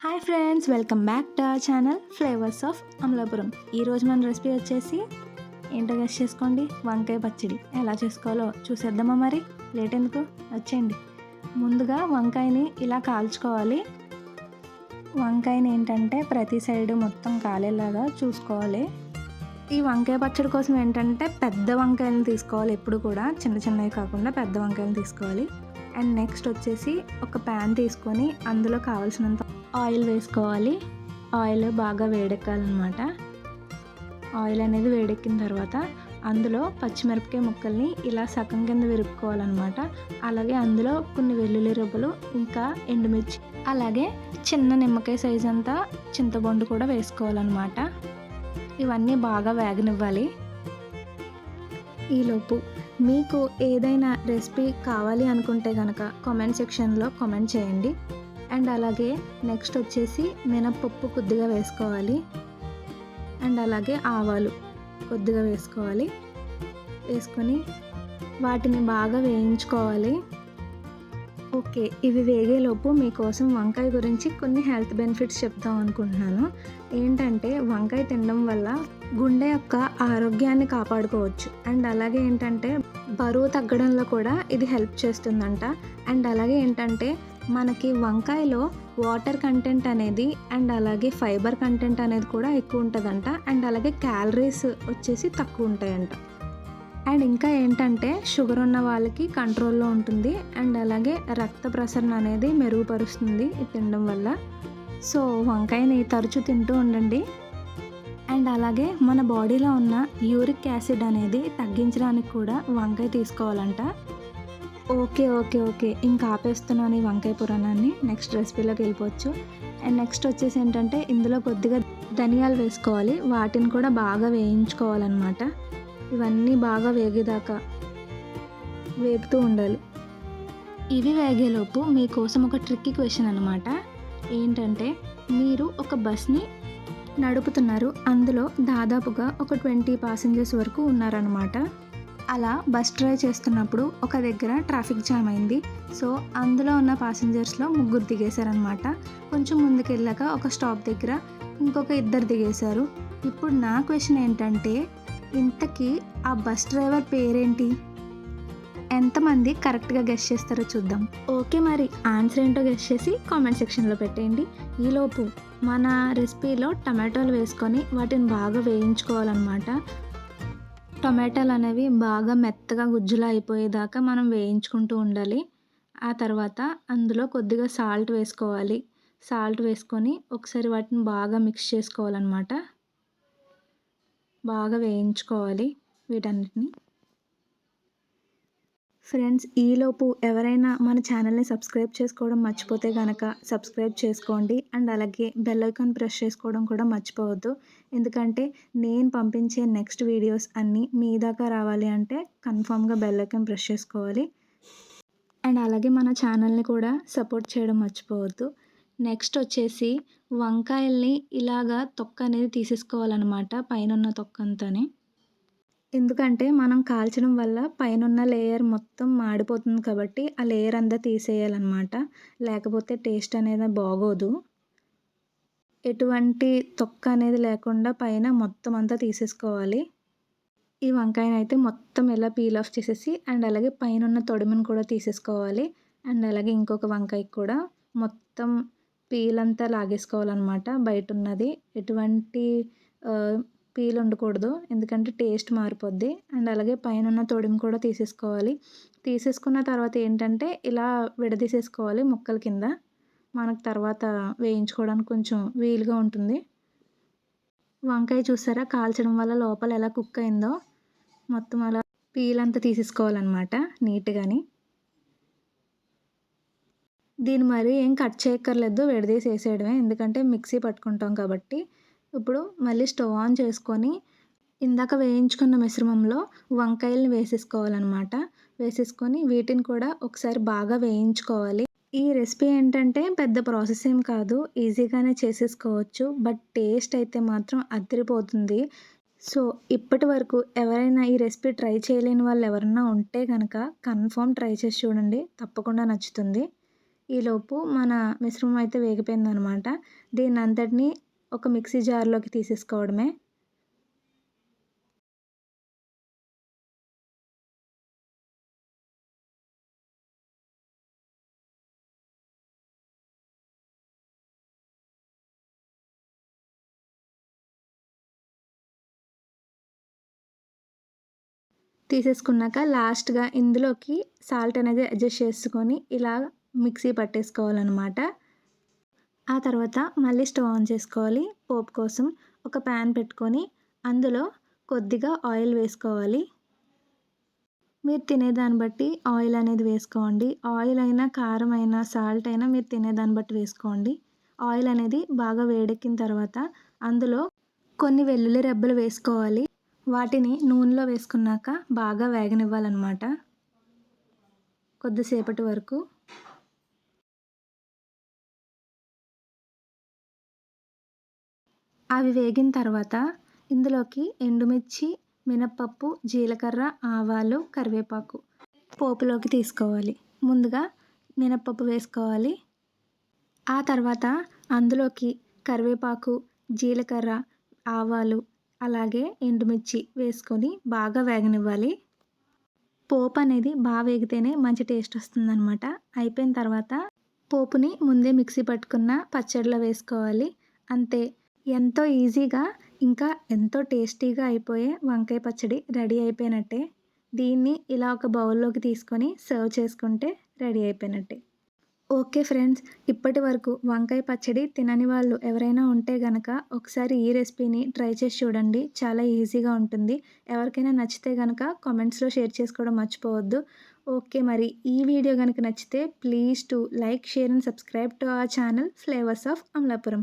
Hi friends welcome back to our channel flavours of Amalapuram. ఈరోజు మన recipe వచ్చేసి ఏంటో గెస్ట్ చేసుకోండి వంకాయ పచ్చడి. ఎలా చేసుకోవాలో చూసేద్దామా మరి? లేట్ ఎందుకు? వచ్చేయండి. ముందుగా వంకాయని ఇలా కాల్చుకోవాలి. వంకాయని ఏంటంటే ప్రతి సైడ్ మొత్తం కాలేలాగా చూసుకోవాలి. ఈ వంకాయ పచ్చడి కోసం ఏంటంటే పెద్ద వంకాయలను తీసుకోవాలి. ఎప్పుడు కూడా చిన్న చిన్నవి కాకుండా పెద్ద వంకాయలు తీసుకోవాలి. అండ్ నెక్స్ట్ వచ్చేసి ఒక ప్యాన్ తీసుకొని అందులో కావాల్సినంత ఆయిల్ వేసుకోవాలి. ఆయిల్ బాగా వేడెక్కాలన్నమాట. ఆయిల్ అనేది వేడెక్కిన తర్వాత అందులో పచ్చిమిరపకాయ ముక్కల్ని ఇలా సగం కింద విరుక్కోవాలన్నమాట. అలాగే అందులో కొన్ని వెల్లుల్లి రబ్బలు ఇంకా ఎండుమిర్చి అలాగే చిన్న నిమ్మకాయ సైజ్ అంతా చింతపండు కూడా వేసుకోవాలన్నమాట. ఇవన్నీ బాగా వేగనివ్వాలి. ఈలోపు మీకు ఏదైనా రెసిపీ కావాలి అనుకుంటే కనుక కామెంట్ సెక్షన్లో కామెంట్ చేయండి. అండ్ అలాగే నెక్స్ట్ వచ్చేసి మినప్పప్పు కొద్దిగా వేసుకోవాలి. అండ్ అలాగే ఆవాలు కొద్దిగా వేసుకోవాలి. వేసుకొని వాటిని బాగా వేయించుకోవాలి. ఓకే ఇవి వేగేలోపు మీకోసం వంకాయ గురించి కొన్ని హెల్త్ బెనిఫిట్స్ చెప్తాం అనుకుంటున్నాను. ఏంటంటే వంకాయ తినడం వల్ల గుండె యొక్క ఆరోగ్యాన్ని కాపాడుకోవచ్చు. అండ్ అలాగే ఏంటంటే బరువు తగ్గడంలో కూడా ఇది హెల్ప్ చేస్తుందంట. అండ్ అలాగే ఏంటంటే మనకి వంకాయలో వాటర్ కంటెంట్ అనేది అండ్ అలాగే ఫైబర్ కంటెంట్ అనేది కూడా ఎక్కువ ఉంటుందంట. అండ్ అలాగే క్యాలరీస్ వచ్చేసి తక్కువ ఉంటాయంట. అండ్ ఇంకా ఏంటంటే షుగర్ ఉన్న వాళ్ళకి కంట్రోల్లో ఉంటుంది. అండ్ అలాగే రక్త ప్రసరణ అనేది మెరుగుపరుస్తుంది ఇది తినడం వల్ల. సో వంకాయని తరచూ తింటూ ఉండండి. అండ్ అలాగే మన బాడీలో ఉన్న యూరిక్ యాసిడ్ అనేది తగ్గించడానికి కూడా వంకాయ తీసుకోవాలంట. Okay okay okay. ఇంకా ఆపేస్తున్నాను ఈ వంకాయ పురాణాన్ని. నెక్స్ట్ రెసిపీలోకి వెళ్ళిపోవచ్చు. అండ్ నెక్స్ట్ వచ్చేసి ఏంటంటే ఇందులో కొద్దిగా ధనియాలు వేసుకోవాలి. వాటిని కూడా బాగా వేయించుకోవాలన్నమాట. ఇవన్నీ బాగా వేగేదాకా వేపుతూ ఉండాలి. ఇవి వేగేలోపు మీకోసం ఒక ట్రిక్కీ క్వశ్చన్ అనమాట ఏంటంటే మీరు ఒక బస్ని నడుపుతున్నారు. అందులో దాదాపుగా ఒక ట్వంటీ పాసెంజర్స్ వరకు ఉన్నారనమాట అలా బస్ డ్రైవ్ చేస్తున్నప్పుడు ఒక దగ్గర ట్రాఫిక్ జామ్ అయింది. సో అందులో ఉన్న ప్యాసింజర్స్లో ముగ్గురు దిగేశారనమాట కొంచెం ముందుకు వెళ్ళాక ఒక స్టాప్ దగ్గర ఇంకొక ఇద్దరు దిగేశారు. ఇప్పుడు నా క్వశ్చన్ ఏంటంటే ఇంతకీ ఆ బస్ డ్రైవర్ పేరేంటి? ఎంతమంది కరెక్ట్గా గెస్ట్ చేస్తారో చూద్దాం. ఓకే మరి ఆన్సర్ ఏంటో గెస్ట్ చేసి కామెంట్ సెక్షన్లో పెట్టేయండి. ఈలోపు మన రెసిపీలో టమాటోలు వేసుకొని వాటిని బాగా వేయించుకోవాలన్నమాట. టొమాటోలు అనేవి బాగా మెత్తగా గుజ్జులా అయిపోయేదాకా మనం వేయించుకుంటూ ఉండాలి. ఆ తర్వాత అందులో కొద్దిగా సాల్ట్ వేసుకోవాలి. సాల్ట్ వేసుకొని ఒకసారి వాటిని బాగా మిక్స్ చేసుకోవాలన్నమాట. బాగా వేయించుకోవాలి వీటన్నిటిని. ఫ్రెండ్స్ ఈలోపు ఎవరైనా మన ఛానల్ని సబ్స్క్రైబ్ చేసుకోవడం మర్చిపోతే కనుక సబ్స్క్రైబ్ చేసుకోండి. అండ్ అలాగే బెల్ ఐకాన్ ప్రెస్ చేసుకోవడం కూడా మర్చిపోవద్దు. ఎందుకంటే నేను పంపించే నెక్స్ట్ వీడియోస్ అన్నీ మీ దాకా రావాలి అంటే కన్ఫామ్గా బెల్ ఐకాన్ ప్రెస్ చేసుకోవాలి. అండ్ అలాగే మన ఛానల్ని కూడా సపోర్ట్ చేయడం మర్చిపోవద్దు. నెక్స్ట్ వచ్చేసి వంకాయల్ని ఇలాగా తొక్క అనేది తీసేసుకోవాలన్నమాట పైన తొక్క అంతానే ఎందుకంటే మనం కాల్చడం వల్ల పైనున్న లేయర్ మొత్తం మాడిపోతుంది కాబట్టి ఆ లేయర్ అంతా తీసేయాలన్నమాట. లేకపోతే టేస్ట్ అనేది బాగోదు. ఎటువంటి తొక్క అనేది లేకుండా పైన మొత్తం అంతా తీసేసుకోవాలి. ఈ వంకాయని అయితే మొత్తం ఎలా పీల్ ఆఫ్ చేసేసి అండ్ అలాగే పైన ఉన్న తొడిమిని కూడా తీసేసుకోవాలి. అండ్ అలాగే ఇంకొక వంకాయకి కూడా మొత్తం పీల్ అంతా లాగేసుకోవాలన్నమాట బయట ఉన్నది ఎటువంటి పీల్ ఉండకూడదు. ఎందుకంటే టేస్ట్ మారిపోద్ది. అండ్ అలాగే పైన ఉన్న తొడిని కూడా తీసేసుకోవాలి. తీసేసుకున్న తర్వాత ఏంటంటే ఇలా విడదీసేసుకోవాలి ముక్కల కింద. మనకు తర్వాత వేయించుకోవడానికి కొంచెం వీలుగా ఉంటుంది. వంకాయ చూసారా? కాల్చడం వల్ల లోపల ఎలా కుక్ అయిందో మొత్తం అలా పీల్ అంతా తీసేసుకోవాలన్నమాట నీట్గాని. దీన్ని మరి ఏం కట్ చేయక్కర్లేదు. విడదీసి వేసేయడమే ఎందుకంటే మిక్సీ పట్టుకుంటాం కాబట్టి ఇప్పుడు మళ్ళీ స్టవ్ ఆన్ చేసుకొని ఇందాక వేయించుకున్న మిశ్రమంలో వంకాయల్ని వేసేసుకోవాలన్నమాట. వేసేసుకొని వీటిని కూడా ఒకసారి బాగా వేయించుకోవాలి. ఈ రెసిపీ ఏంటంటే పెద్ద ప్రాసెస్ ఏం కాదు ఈజీగానే చేసేసుకోవచ్చు బట్ టేస్ట్ అయితే మాత్రం అదిరిపోతుంది. సో ఇప్పటి వరకు ఎవరైనా ఈ రెసిపీ ట్రై చేయలేని వాళ్ళు ఎవరన్నా ఉంటే కనుక కన్ఫర్మ్ ట్రై చేసి చూడండి తప్పకుండా నచ్చుతుంది. ఈలోపు మన మిశ్రమం అయితే వేగిపోయిందనమాట దీని అంతటినీ ఒక మిక్సీ జార్లోకి తీసేసుకోవడమే. తీసేసుకున్నాక లాస్ట్గా ఇందులోకి సాల్ట్ అనేది అడ్జస్ట్ చేసుకొని ఇలా మిక్సీ పట్టేసుకోవాలన్నమాట. ఆ తర్వాత మళ్ళీ స్టవ్ ఆన్ చేసుకోవాలి. పోపు కోసం ఒక ప్యాన్ పెట్టుకొని అందులో కొద్దిగా ఆయిల్ వేసుకోవాలి. మీరు తినేదాన్ని బట్టి ఆయిల్ అనేది వేసుకోండి. ఆయిల్ అయినా కారం అయినా సాల్ట్ అయినా మీరు తినేదాన్ని బట్టి వేసుకోండి. ఆయిల్ అనేది బాగా వేడెక్కిన తర్వాత అందులో కొన్ని వెల్లుల్లి రెబ్బలు వేసుకోవాలి. వాటిని నూనెలో వేసుకున్నాక బాగా వేగనివ్వాలన్నమాట. కొద్దిసేపటి వరకు అవి వేగిన తర్వాత ఇందులోకి ఎండుమిర్చి మినప్పప్పు జీలకర్ర ఆవాలు కరివేపాకు పోపులోకి తీసుకోవాలి. ముందుగా మినప్పప్పు వేసుకోవాలి. ఆ తర్వాత అందులోకి కరివేపాకు జీలకర్ర ఆవాలు అలాగే ఎండుమిర్చి వేసుకొని బాగా వేగనివ్వాలి. పోపు అనేది బాగా వేగితేనే మంచి టేస్ట్ వస్తుందన్నమాట. అయిపోయిన తర్వాత పోపుని ముందే మిక్సీ పట్టుకున్న పచ్చడిలో వేసుకోవాలి. అంతే. ఎంతో ఈజీగా ఇంకా ఎంతో టేస్టీగా అయిపోయే వంకాయ పచ్చడి రెడీ అయిపోయినట్టే. దీన్ని ఇలా ఒక బౌల్లోకి తీసుకొని సర్వ్ చేసుకుంటే రెడీ అయిపోయినట్టే. ఓకే ఫ్రెండ్స్ ఇప్పటి వరకు వంకాయ పచ్చడి తినని వాళ్ళు ఎవరైనా ఉంటే గనక ఒకసారి ఈ రెసిపీని ట్రై చేసి చూడండి. చాలా ఈజీగా ఉంటుంది. ఎవరికైనా నచ్చితే కనుక కామెంట్స్లో షేర్ చేసుకోవడం మర్చిపోవద్దు. ఓకే మరి ఈ వీడియో కనుక నచ్చితే please to like share and subscribe to our channel flavours of Amalapuram.